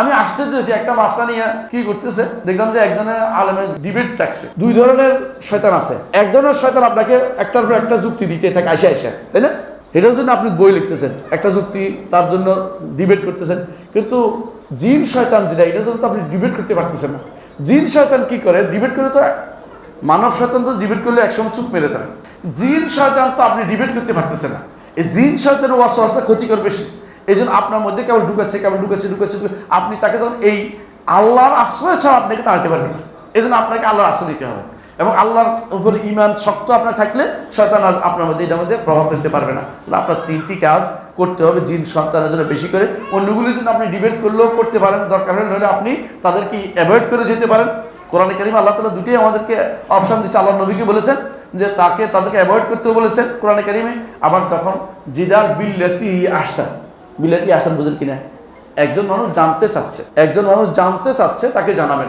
আমি আশ্চর্য হয়েছি, একটা মাসলা নিয়ে কি করতেছে? দেখলাম যে একজনের আলেমের ডিবেট থাকছে। দুই ধরনের শয়তান আছে। এক ধরনের শয়তান আপনাকে একটার পর একটা যুক্তি দিতে থাকে, আইসা আইসা, তাই না? এটার জন্য আপনি বই লিখতেছেন, একটা যুক্তি তার জন্য ডিবেট করতেছেন। কিন্তু জিন শয়তান যেটা, এটার জন্য তো আপনি ডিবেট করতে পারতেছেন না। জিন শয়তান কি করে? ডিবেট করে তো মানব শয়তান তো ডিবেট করলে একসময় চুপ মেরে দেন জিন শয়তান তো আপনি ডিবেট করতে পারতেছেন না। এই জিন শয়তান শয়তানের ওয়াসওয়াসটা ক্ষতিকর বেশি। এই জন্য আপনার মধ্যে কেবল ঢুকাচ্ছে কেবল ঢুকাচ্ছে ঢুকাচ্ছে। আপনি তাকে যখন এই আল্লাহর আশ্রয় ছাড়া আপনাকে তাড়াতে পারবেন না। এই জন্য আপনাকে আল্লাহর আশ্রয় দিতে হবে। এবং আল্লাহর উপরে ইমান শক্ত আপনার থাকলে শয়তান আর আপনার মধ্যে এটার মধ্যে প্রভাব ফেলতে পারবে না। আপনার তিনটি কাজ করতে হবে জিন সন্তানের জন্য বেশি করে। অন্যগুলির জন্য আপনি ডিবেট করলেও করতে পারেন, দরকার হলে নইলে আপনি তাদেরকে অ্যাভয়েড করে যেতে পারেন। কোরআন করিম আল্লাহ তালা দুটোই আমাদেরকে অপশন দিচ্ছে আল্লাহ নবীকে বলেছেন যে তাকে তাদেরকে অ্যাভয়েড করতেও বলেছেন কোরআন করিমে। আবার যখন জিদার বিল্লাতি আসান বিল্লাতি আসান বুঝেন কিনা? একজন মানুষ জানতে চাচ্ছে। একজন মানুষ জানতে চাচ্ছে, তাকে জানাবেন।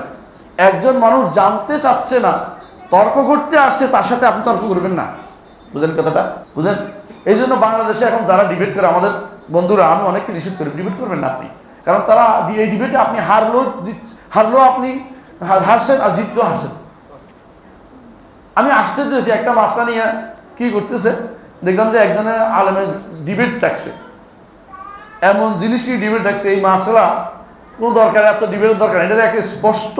একজন মানুষ জানতে চাচ্ছে না, তর্ক করতে আসছে, তার সাথে আপনি তর্ক করবেন না। বুঝলেন কথাটা? বুঝলেন? এই জন্য বাংলাদেশে এখন যারা ডিবেট করে, আমাদের বন্ধুরা, আমি অনেককে নিষেধ করি ডিবেট করবেন না আপনি। কারণ তারা এই ডিবেটে আপনি হারলো, জিত- হারলো আপনি হারছেন আর জিতলেও হারছেন। আমি আশ্চর্য হয়েছি, একটা মাসলা নিয়ে কি করতেছে? দেখলাম যে একজনের আলেমের ডিবেট ডাকছে এমন জিনিসটি ডিবেট ডাকছে এই মাসলা, কোনো দরকার, এত ডিবেটের দরকার এটা দেখে স্পষ্ট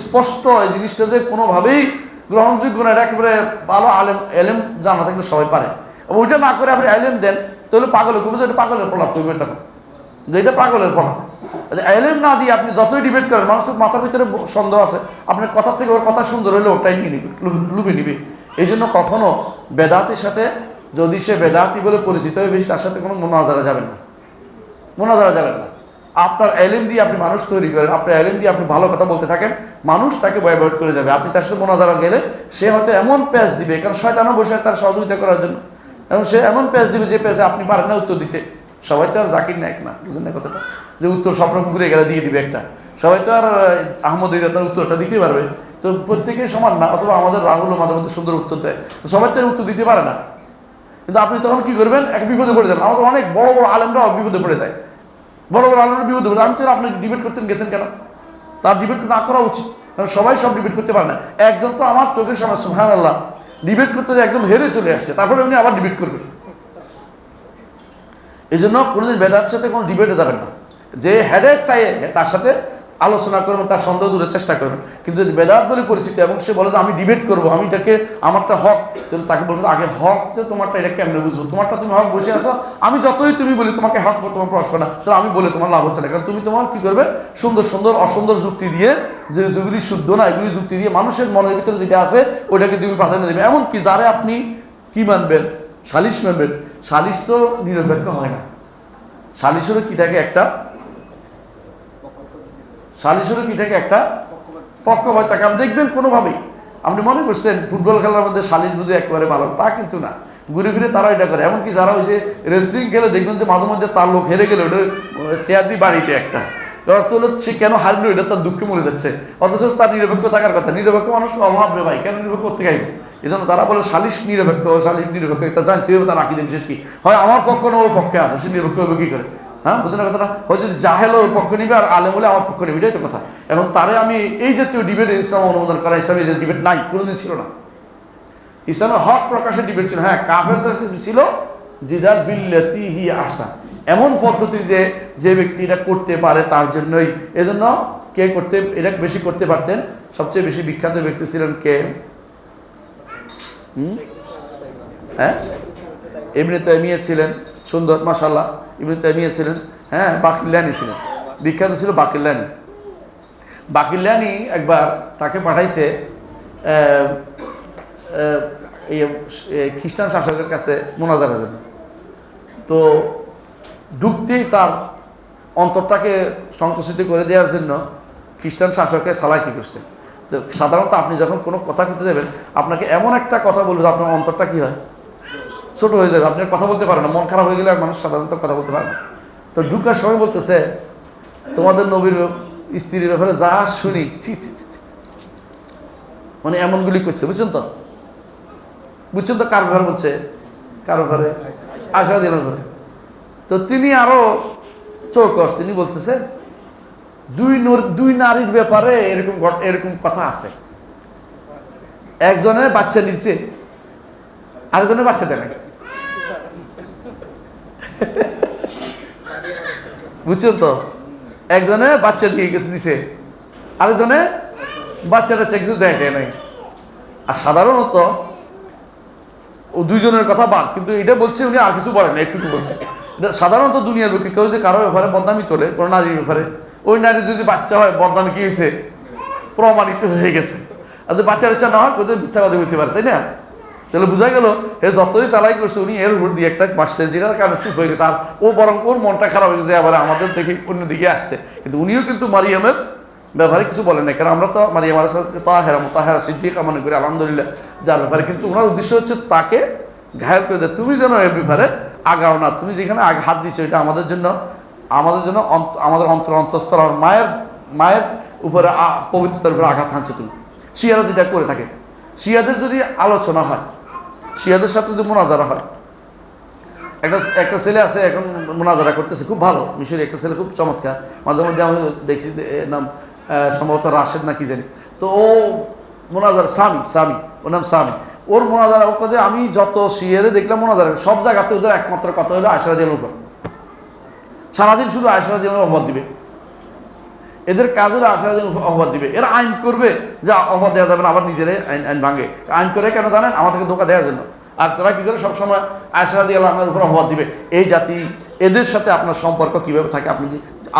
স্পষ্ট এই জিনিসটা যে কোনোভাবেই গ্রহণযোগ্য না, এটা একেবারে ভালো আলেম, এলেম জানা থাকলে সবাই পারে। এবং ওইটা না করে আপনি এলেম দেন, তাহলে পাগলে করবে যে এটা পাগলের প্রলাপ করবে তখন যে এটা পাগলের প্রলাপ। এলেম না দিয়ে আপনি যতই ডিবেট করেন মানুষের মাথার ভিতরে সন্দেহ আছে, আপনার কথা থেকে ওর কথা সুন্দর হলে ওটাই নিয়ে নিবে লুবে নিবে। এই জন্য কখনো বেদাতের সাথে যদি সে বেদাতি বলে পরিচিত হয়ে বেশি তার সাথে কোনো মোনাজারা যাবেন না। মোনাজারা যাবেন না। আপনার এলেম দিয়ে আপনি মানুষ তৈরি করেন আপনার এলেম দিয়ে আপনি ভালো কথা বলতে থাকেন মানুষ তাকে অ্যাভয়েড করে যাবে। আপনি তার সাথে মোনাজারা গেলে সে হয়তো এমন প্যাচ দিবে কারণ শয়তানও বসে তার সহযোগিতা করার জন্য। এবং সে এমন প্যাচ দিবে যে প্যাচে আপনি পারেন না উত্তর দিতে। সবাই তো আর জাকির নায়ক না বুঝলেন না কথাটা? যে উত্তর স্বপ্ন ঘুরে গেলে দিয়ে দিবে একটা। সবাই তো আর আহ, আহমদ ইরাতার উত্তরটা দিতে পারবে। তো প্রত্যেকেই সমান না অথবা আমাদের রাহুলও মাঝে মধ্যে সুন্দর উত্তর দেয়। সবাই তো উত্তর দিতে পারে না। কিন্তু আপনি তখন কি করবেন? এক বিপদে পড়ে যাবেন। আমাদের অনেক বড় বড় আলেমরাও বিপদে পড়ে যায়। বড় বড় আলেমরা বিপদে পড়ে। আমি আপনি ডিবেট করতেন গেছেন কেন? তার ডিবেট না করা উচিত। কারণ সবাই সব ডিবেট করতে পারে না। একজন তো আমার চোখের সামনে সুহান আল্লাহ ডিবেট করতে একদম হেরে চলে আসছে, তারপরে উনি আবার ডিবেট করবেন। এই জন্য কোনোদিন বেদার সাথে কোনো ডিবেটে যাবেন না। যে হেদায়ত চাই তার সাথে আলোচনা করবেন তার সন্দেহ দূরের চেষ্টা করবেন কিন্তু যদি বেদাত বলে পরিস্থিতি এবং সে বলে যে আমি ডিবেট করব, আমি তাকে আমারটা হক, তাহলে তাকে বলব আগে হক, যে তোমারটা এটা কেমনে বুঝব? তোমারটা তুমি হক বসে আসো আমি যতই তুমি বলি, তোমাকে হক তোমার প্রশ্ন না তাহলে আমি বলে তোমার লাভ হচ্ছে না। কারণ তুমি তোমার কি করবে? সুন্দর সুন্দর, অসুন্দর যুক্তি দিয়ে, যে যেগুলি শুদ্ধ না, এগুলি যুক্তি দিয়ে মানুষের মনের ভিতরে যেটা আছে, ওইটাকে তুমি প্রাধান্য দেবে। এমনকি যারে আপনি কি মানবেন? সালিশ মানবেন। সালিশ তো নিরপেক্ষ হয় না। সালিশেরও কি থাকে একটা সালিশেরও কি থাকে একটা পক্ষপাত থাকে। আপনি দেখবেন কোনোভাবেই। আপনি মনে করছেন, ফুটবল খেলার মধ্যে সালিশ বুঝে একেবারে ভালো। তা কিন্তু না। ঘুরে ফিরে তারা এটা করে। এমনকি যারা ওই যে রেসলিং খেলে দেখবেন যে মাঝে মধ্যে তার লোক হেরে গেলে ওটা চেয়ার দিয়ে বাড়িতে একটা। অর্থ হলো সে কেন হারলো, এটা তার দুঃখে মরে যাচ্ছে। অথচ তার নিরপেক্ষ থাকার কথা। নিরপেক্ষ মানুষ অভাব রে ভাই। কেন নিরপেক্ষ করতে গাইবে এই জন্য তারা বলে সালিশ নিরপেক্ষ সালিশ নিরপেক্ষ। এটা জানতে হবে তার আকিদে বিশেষ কি। হয় আমার পক্ষ না ওর পক্ষে আছে, সে নিরপেক্ষ হবে কী করে? হ্যাঁ? বুঝলেন কথাটা? হয় যদি জাহেল ওর পক্ষ নিবে আর আলেম হলে আমার পক্ষ নিবে, এটাই তো কথা। এখন তারে আমি এই জাতীয় ডিবেট ইসলাম অনুমোদন করা ইসলামে যে ডিবেট নাই, কোনোদিন ছিল না। ইসলামের হক প্রকাশের ডিবেট ছিল। হ্যাঁ কাফের ছিল জিদার বিল্লাতি হি আসা এমন পদ্ধতি যে যে ব্যক্তি এটা করতে পারে তার জন্যই। এজন্য কে করতে এটা বেশি করতে পারতেন। সবচেয়ে বেশি বিখ্যাত ব্যক্তি ছিলেন কে? হ্যাঁ? এমনি তো এমিয়ে ছিলেন। সুন্দর মাসাল্লাহ এমনি তো এমিয়ে ছিলেন হ্যাঁ বাকিল্লানি ছিলেন। বিখ্যাত ছিল বাকিল্লানি। বাকিল্লানি একবার তাকে পাঠাইছে খ্রিস্টান শাসকের কাছে মোনাজারের জন্য। তো ঢুকতেই তার অন্তরটাকে সংকুচিত করে দেওয়ার জন্য খ্রিস্টান শাসকে সালাকি করছে। তো সাধারণত আপনি যখন কোনো কথা করতে যাবেন, আপনাকে এমন একটা কথা বলবে আপনার অন্তরটা কী হয়? ছোট হয়ে যাবে, আপনি কথা বলতে পারেন না, মন খারাপ হয়ে গেলে মানুষ সাধারণত কথা বলতে পারে না। তো ঢুকার সময় বলতেছে, তোমাদের নবীর স্ত্রীর ব্যাপারে যা শুনি, ছি ছি ছি। মানে এমনগুলি করছে, বুঝছেন তো? বুঝছেন তো কার ব্যাপারে বলছে? কার ব্যাপারে? আশা দিনের ঘরে তো তিনি আরও চৌকস, তিনি বলতেছে, দুই দুই নারীর ব্যাপারে এরকম এরকম কথা আছে। একজনের বাচ্চা নিচ্ছে আরেকজনের বাচ্চা দেয় না বুঝছেন তো? একজনে বাচ্চা দিয়ে গেছে দিছে আরেকজনে বাচ্চাটা চেক কিছু দেখে নাই। আর সাধারণত ও দুইজনের কথা বাদ, কিন্তু এটা বলছে উনি আর কিছু বলেন না একটুকু বলছে। সাধারণত দুনিয়ার লোকে কেউ যদি কারোর ব্যাপারে বদনামি তোলে, কোনো নারীর ব্যাপারে, ওই নারী যদি বাচ্চা হয়, বদনামি কি হয়েছে? প্রমাণিত হয়ে গেছে। আর যদি বাচ্চা বাচ্চা না হয় কোথাও মিথ্যা কথা বলতে পারে, তাই না? তাহলে বোঝা গেল, হে যতই চালাই করছে উনি, এর উপর দিয়ে একটা মাসছে যেখানে কারণে সুখ হয়ে গেছে। আর ও বরং ওর মনটা খারাপ হয়ে গেছে আবার আমাদের থেকে অন্যদিকে আসছে। কিন্তু উনিও কিন্তু মারিয়ামের ব্যাপারে কিছু বলেন না কারণ আমরা তো মারিয়াম আলাহ সাল্লামকে তাহেরা তাহেরা সিদ্দিকা মনে করি আলহামদুলিল্লাহ যার ব্যাপারে। কিন্তু ওনার উদ্দেশ্য হচ্ছে তাকে ঘায়ল করে দেয় তুমি যেন এর ব্যাপারে আগাও না। তুমি যেখানে আগে হাত দিচ্ছ এটা আমাদের জন্য আমাদের জন্য আমাদের অন্তর অন্তঃস্থল। মায়ের মায়ের উপরে পবিত্রতার উপরে আঘাত হানছে তুমি। শিয়ারা যেটা করে থাকে। শিয়াদের যদি আলোচনা হয়, শিয়াদের সাথে যদি মোনাজারা হয়, একটা একটা ছেলে আছে এখন মোনাজারা করতেছে, খুব ভালো মিশরে একটা ছেলে, খুব চমৎকার। মাঝে মধ্যে আমি দেখছি নাম সম্ভবত রাশেদ না কি জানি। তো ও মোনাজার স্বামী স্বামী ওর নাম স্বামী ওর মোনাজারা কথা আমি যত শিয়ারে দেখলাম মোনাজারা, সব জায়গাতে ওদের একমাত্র কথা হলো আয়সারা দিনের উপর সারাদিন শুধু আয়সারা দিনের অবাদ দিবে। এদের কাজ হলো আশারা দিন অবাদ দিবে। এরা আইন করবে, যা অবাদ দেওয়া যাবে না, আবার নিজেরাই আইন আইন ভাঙে। আইন করে কেন জানেন? আমাদেরকে ধোকা দেওয়ার জন্য। আর তারা কি করে? সবসময় আয়সারা দিয়ে আল্লাহর উপর অবাদ দিবে। এই জাতি, এদের সাথে আপনার সম্পর্ক কীভাবে থাকে আপনি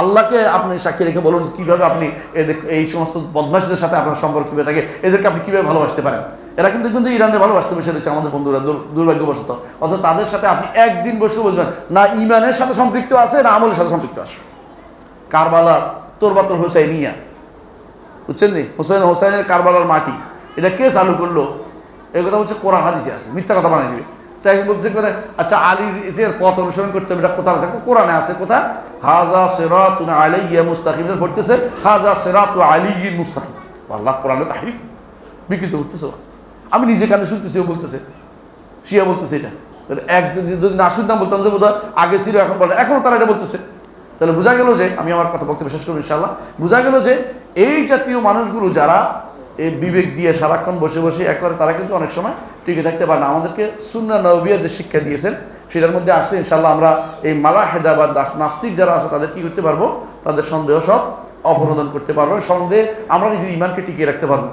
আল্লাহকে আপনি সাক্ষী রেখে বলুন কীভাবে আপনি এদের এই সমস্ত বদমাশদের সাথে আপনার সম্পর্ক কীভাবে থাকে, এদেরকে আপনি কীভাবে ভালোবাসতে পারেন? এরা কিন্তু কিন্তু ইরানে ভালোবাসতে বসে রয়েছে আমাদের বন্ধুরা দুর্ভাগ্যবশত। অথচ তাদের সাথে আপনি একদিন বসে বুঝবেন না ইমানের সাথে সম্পৃক্ত আছে, না আমলের সাথে সম্পৃক্ত আছে। কারবালা তোরবাতর হোসাইনিয়া। বুঝছেন নি? হোসেন হোসাইনের কারবালার মাটি। এটা কে চালু করল? এই কথা বলছে কোরআন হাদিসে আছে। মিথ্যা কথা বানিয়ে দিবে। তাই বলছে করে আচ্ছা আলীর যে পথ অনুসরণ করতে হবে, এটা কোথায় আছে? কোরআনে আছে কোথায়? হাজা সেরাত আলাইয়া মুস্তাকিম। পড়তেছে, হাজা সেরাত আলী মুস্তাকিম। আল্লাহ কোরআনে তাহিফ বিকৃত করতেছে আমি নিজে কানে শুনতেছি ও বলতেছে? শিয়া বলতেছে এটা। একজন যদি না শুনতাম বলতাম যে বোধহয় আগে ছিল, এখন বলে এখনও তারা এটা বলতেছে। তাহলে বোঝা গেল যে, আমি আমার কথা বলতে বিশ্বাস করব ইনশাল্লাহ বোঝা গেল যে এই জাতীয় মানুষগুলো যারা এই বিবেক দিয়ে সারাক্ষণ বসে বসে এক করে, তারা কিন্তু অনেক সময় টিকে থাকতে পারে না। আমাদেরকে সুন্না নবিয়া যে শিক্ষা দিয়েছেন, সেটার মধ্যে আসলে ইনশাল্লাহ আমরা এই মালা হেদা বা নাস্তিক যারা আছে, তাদের কি করতে পারব? তাদের সন্দেহ সব অপনোদন করতে পারব সন্দেহে আমরা নিজের ইমানকে টিকিয়ে রাখতে পারব।